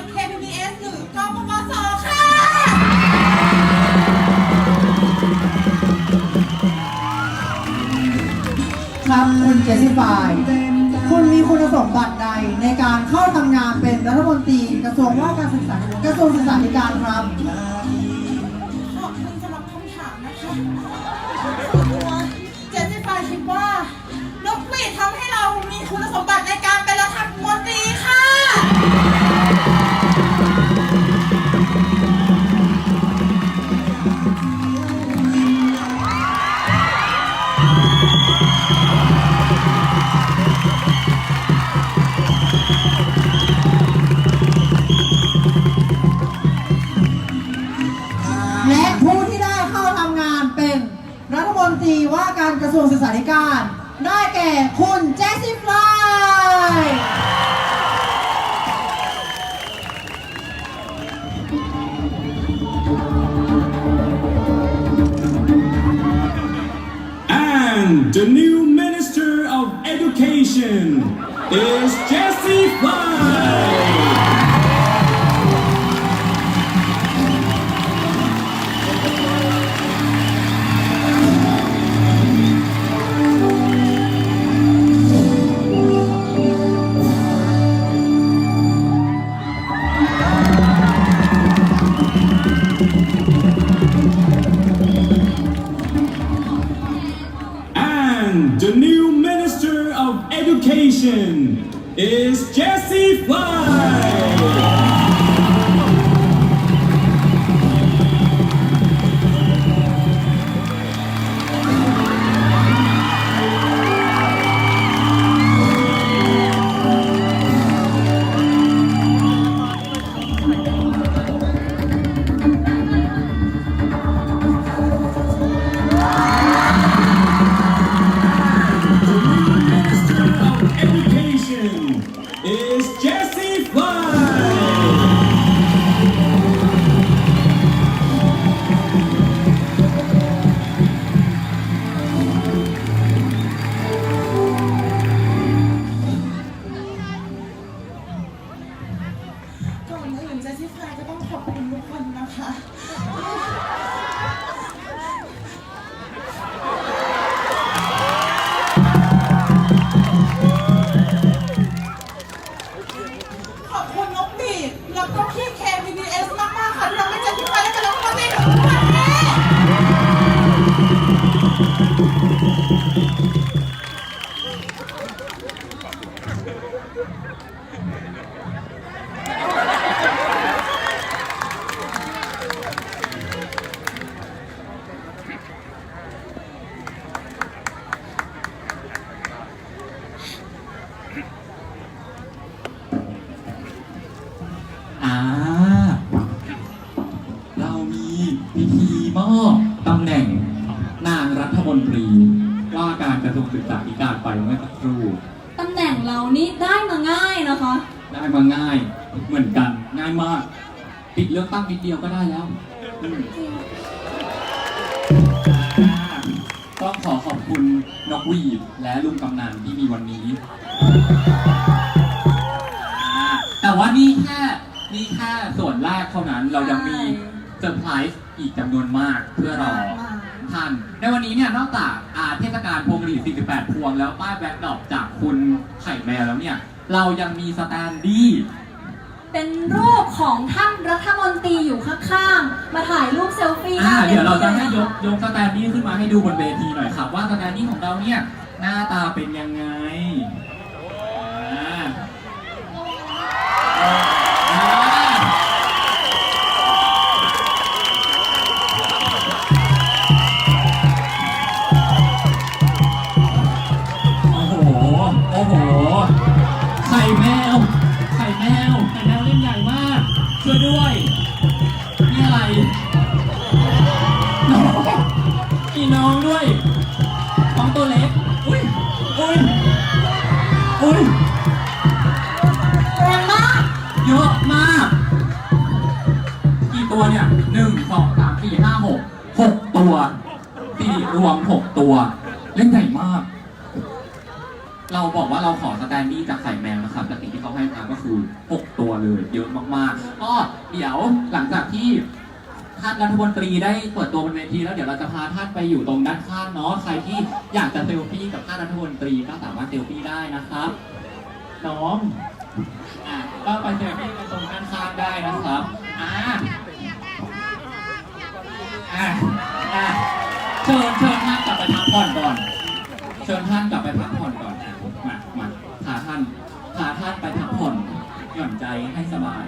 ด KPBS หรือกปปสค่ะครับคุณเจสซี่ฟายคุณมีคุณสมบัติใดในการเข้าทำงานเป็นรัฐมนตรีกระทรวงว่าการศึกษากระทรวงศึกษาธิการครับ ตรีว่าการกระทรวงศึกษาธิการ ได้แก่คุณเจสซี่ฟลาย And the new Minister of Education is Jesse Fly. Is Jesse Fly. อื่นเจนนิฟายก็ต้องขอบคุณทุกคนนะคะาการกระทรวงศึกษาธิการไปเมื่อสักครู่ตำแหน่งเรานี่ได้มาง่ายนะคะ ได้มาง่ายเหมือนกันง่ายมากปิดเลือกตั้งนิดเดียวก็ได้แล้วอืมอ่าต้องขอขอบคุณนกหวีดและลุงกำนันที่มีวันนี้อ่าแต่ว่านี่แค่นี่แค่ส่วนแรกเท่านั้นเรายังมีเซอร์ไพรส์อีกจำนวนมากเพื่อรอท่า นในวันนี้เนี่ยนอกจากอาเทศกาลพวงหรีด48 พวง แล้วป้ายแบ็คดรอปจากคุณไข่แมวแล้วเนี่ย เรายังมีสแตนดี้เป็นรูปของท่านรัฐมนตรีอยู่ข้างๆ มาถ่ายรูปเซลฟี่หอ่าน้าเดี๋ยวเราจะให้ยลกยกสแตนดี้ขึ้นมาให้ดูบนเวทีหน่อยครับ ว่าสแตนดี้ของเราเนี่ยหน้าตาเป็นยังไง เยอะมาก กี่ตัวเนี่ยหนึ่งสองสามสี่ห้าหกหกตัวสี่รวมหกตัว เล่นใหญ่มาก เราบอกว่าเราขอสแตนดี้จากไข่แมวนะครับแต่สิ่งที่เขาให้มาก็คือ6ตัวเลยเยอะมากๆก็เดี๋ยวหลังจากที่ท่านรัฐมนตรีได้เปิดตัวบนเวทีแล้วเดี๋ยวเราจะพาท่านไปอยู่ตรงด้านข้างเนาะใครที่อยากจะเซลฟี่กับท่านรัฐมนตรีก็สามารถเซลฟี่ได้นะครับน้อง อะก็ไปเซลฟี่กันตรงด้านข้างได้นะครับอ่าอ่าอ่าเชิญเชิญท่านกลับไปพักผ่อนก่อน เชิญท่านกลับไปพักผ่อนก่อนอะมามาพาท่านพาท่านไปพักผ่อนหย่อนใจให้สบาย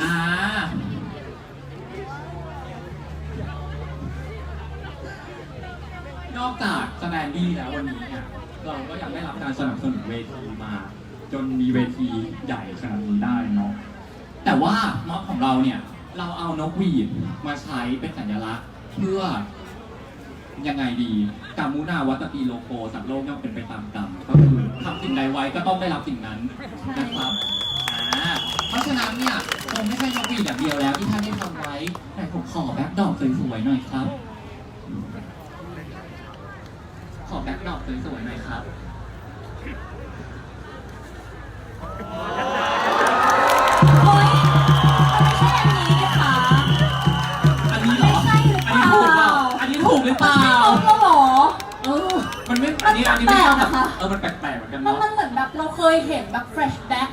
อ่านอกจากสแตนดี้แล้ววันนี้เนี่ย เราก็ยังได้รับการสนับสนุนเวทีมา จนมีเวทีใหญ่ขนาดนี้ได้เนาะแต่ว่าม็อบของเราเนี่ยเราเอานกหวีดมาใช้เป็นสัญลักษณ์เพื่อยังไงดีกามุนาวัตตีโลโกสัตว์โลกย่อมเป็นไปตามกรรมก็คือทำสิ่งใดไว้ก็ต้องได้รับสิ่งนั้นนะครับอ่าเพราะฉะนั้นเนี่ยคงไม่ใช่นกหวีดอย่างเดียวแล้วที่ท่านได้ทำไว้แต่ผมขอแบ็คดอกสวยๆหน่อยครับ ขอแบ็คดอกสวยๆหน่อยครับเฮ้ยไม่ใช่อันนี้นะคะอันนี้เหรอไม่ใช่หรือเปล่าอันนี้ถูกเปล่าอันนี้ถูกหรือเปล่าใช่นกแล้วเหรอ เออมันไม่อันนี้อันนี้ไม่แปลใช่กๆแบอะบคะเออมันแปลกๆเหมือนกันมันเนาะมันเหมือนแบบเราเคยเห็นแบบ flashback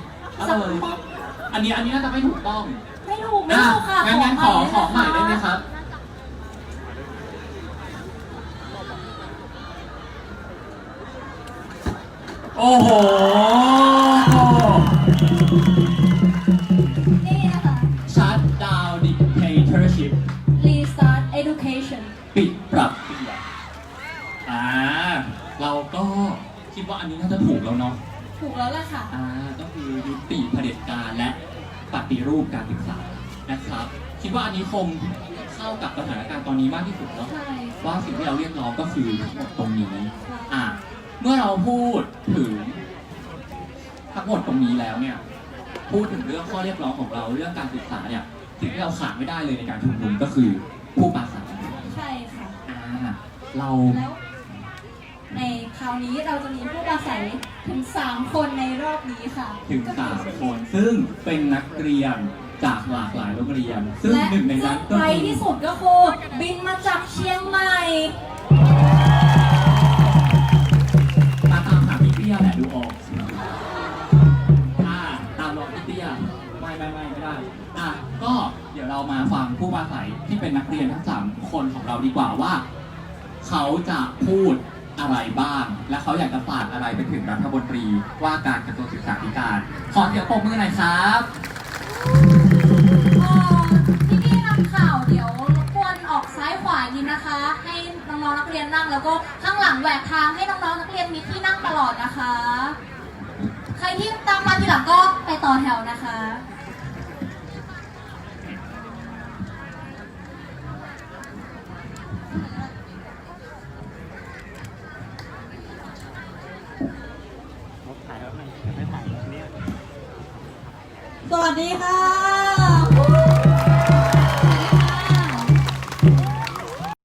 สักป๊อปอันนี้อันนี้น่าจะไม่ถูกต้องไม่ถูกไม่ถูกค่ะงั้นงั้นขอขอใหม่ได้ไหมครับ โอ้โห นี่นะคะ Shut down dictatorship restart education ปิดปรับเปลี่ยนอ่า เราก็คิดว่าอันนี้น่าจะถูกแล้วเนาะ ถูกแล้วล่ะค่ะ อ่าก็คือยุติเผด็จการและปฏิรูปการศึกษานะครับ คิดว่าอันนี้คงเข้ากับสถานการณ์ตอนนี้มากที่สุดเนาะ ใช่ ว่าสิ่งที่เราเรียกร้องก็คือทั้งหมดตรงนี้ค่ะอะ เมื่อเราพูดถึงทั้งหมดตรงนี้แล้วเนี่ย พูดถึงเรื่องข้อเรียกร้องของเราเรื่องการศึกษาเนี่ยสิ่งที่เราขาดไม่ได้เลยในการชุมนุมก็คือผู้ปราศัยใช่ค่ะอ่าเราแล้ว ในคราวนี้เราจะมีผู้ปราศัยถึง 3 คนในรอบนี้ค่ะถึงสามคน ซึ่งเป็นนักเรียนจากหลากหลายโรงเรียน ซึ่งและหนึ่งในซึ่นั้งนก็ไกลคือ ที่สุดก็คือบินมาจากเชียงใหม่ ตามหาพี่เตี้ยแหละดูออกอ่าตามรอยพี่เตี้ยไม่ไม่ไม่ไม่ได้อะก็เดี๋ยวเรามาฟังผู้ปราศัยที่เป็นนักเรียนทั้งสามคนของเราดีกว่าว่า เขาจะพูดอะไรบ้าง และเขาอยากจะฝากอะไรไปถึงรัฐมนตรีว่าการกระทรวงศึกษาธิการ ขอเสียงปรบมือหน่อยครับเอ่อที่นี่นำข่าวเดี๋ยวรบกวนออกซ้ายขวายินนะคะ ให้น้องๆนักเรียนนั่งแล้วก็ข้าง หลังแหวกทางให้น้องๆนักเรียนมีที่นั่งตลอดนะคะ ใครที่ตามมาทีหลังก็ไปต่อแถวนะคะสวัสดีค่ะ